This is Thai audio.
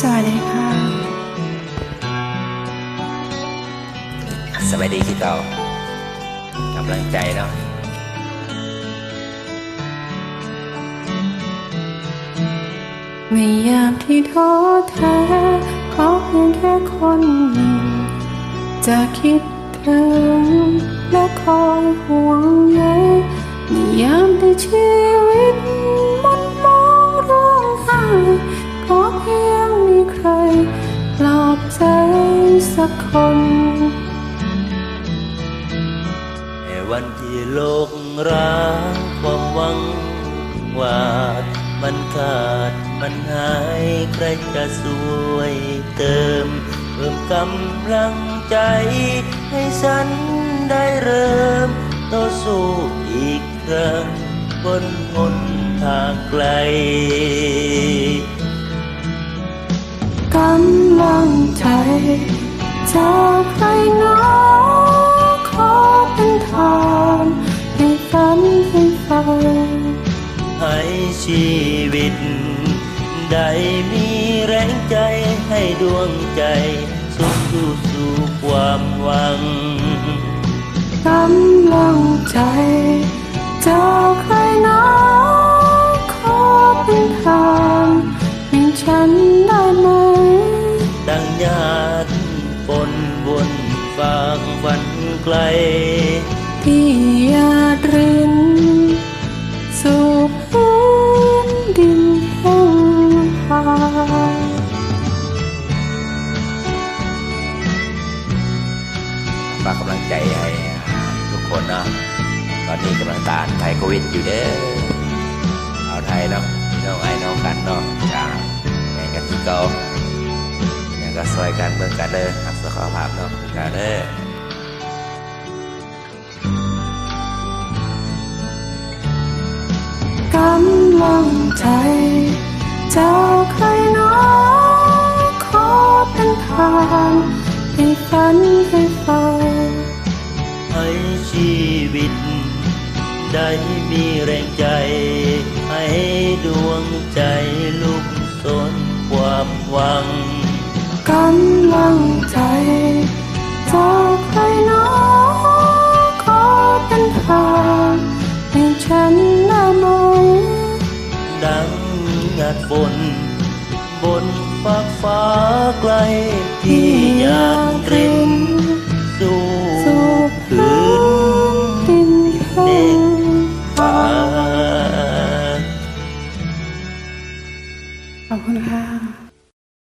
สวัสดีค่ะ สวัสดีที่เก่ากำลังใจเนาะไม่ยามที่ท้อแท้ขอเพียงแค่คนหนึ่ง จะคิดถึงและคอยห่วงใยในยามที่ชีวิต ปลอบใจสักคนในวันที่โลกร้างความหวังวาดมันขาดมันหายใครจะช่วยเติม เพิ่มกำลังใจให้ฉันได้เริ่มต่อสู้อีกครั้งบนหนทางไกลกำังใจจากใครหน้อขอเป็นทางให้ฝันให้ไฟให้ชีวิต ได้มีแรงใจให้ดวงใจ สุขสู่สู่ความหวังกำลังใจางฝันไกล ที่ยาดรินสู่พื้นดินแห่งหาฝากกำลังใจให้ทุกคนเนาะ ตอนนี้กำลังตานไทยโควิดอยู่เด้อเอาไทยเนาะพี่น้องไอ ซอยกันเบิ่งกันเด้อรักสุขภาพเนาะกันเด้อกำลังใจเจ้าใครน้อขอเป็นทางให้ฝันให้ไฟให้ชีวิต ได้มีแรงใจ ให้ดวงใจลุกสนความหวัง กำลังใจจากใครน้อขอเป็นทางให้ฉันได้ไหมดังหยาดฝนบนฟากฟ้าไกลที่อยากรินสู่สู่พื้นดินแห่งฟ้าขอบคุณค่ะ